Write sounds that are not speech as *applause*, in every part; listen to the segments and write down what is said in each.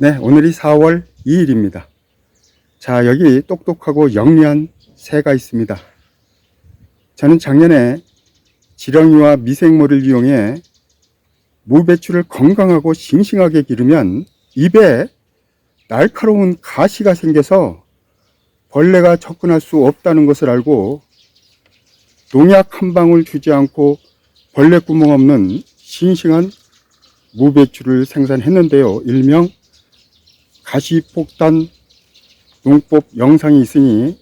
네, 오늘이 4월 2일입니다. 자, 여기 똑똑하고 영리한 새가 있습니다. 저는 작년에 지렁이와 미생물을 이용해 무배추를 건강하고 싱싱하게 기르면 입에 날카로운 가시가 생겨서 벌레가 접근할 수 없다는 것을 알고 농약 한 방울 주지 않고 벌레 구멍 없는 싱싱한 무배추를 생산했는데요. 일명 가시폭탄 농법 영상이 있으니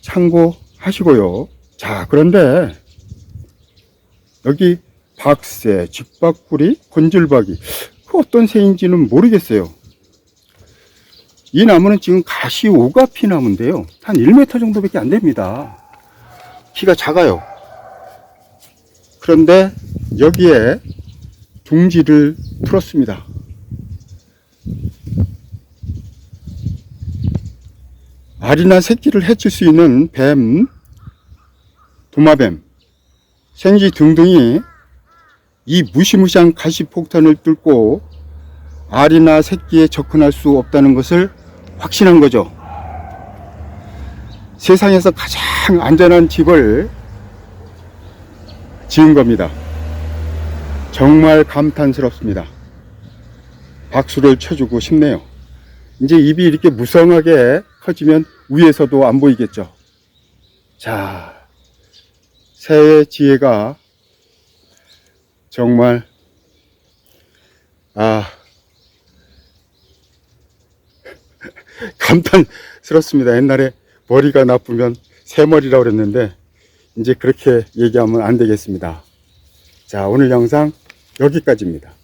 참고하시고요. 자, 그런데 여기 박새, 직박구리, 건질박이 그 어떤 새인지는 모르겠어요. 이 나무는 지금 가시 오가피 나무인데요. 한 1m 정도밖에 안 됩니다. 키가 작아요. 그런데 여기에 둥지를 풀었습니다. 알이나 새끼를 해칠 수 있는 뱀, 도마뱀, 생쥐 등등이 이 무시무시한 가시폭탄을 뚫고 알이나 새끼에 접근할 수 없다는 것을 확신한 거죠. 세상에서 가장 안전한 집을 지은 겁니다. 정말 감탄스럽습니다. 박수를 쳐주고 싶네요. 이제 입이 이렇게 무성하게 커지면 위에서도 안 보이겠죠. 자, 새의 지혜가 정말, 아, *laughs* 감탄스럽습니다. 옛날에 머리가 나쁘면 새머리라고 그랬는데, 이제 그렇게 얘기하면 안 되겠습니다. 자, 오늘 영상 여기까지입니다.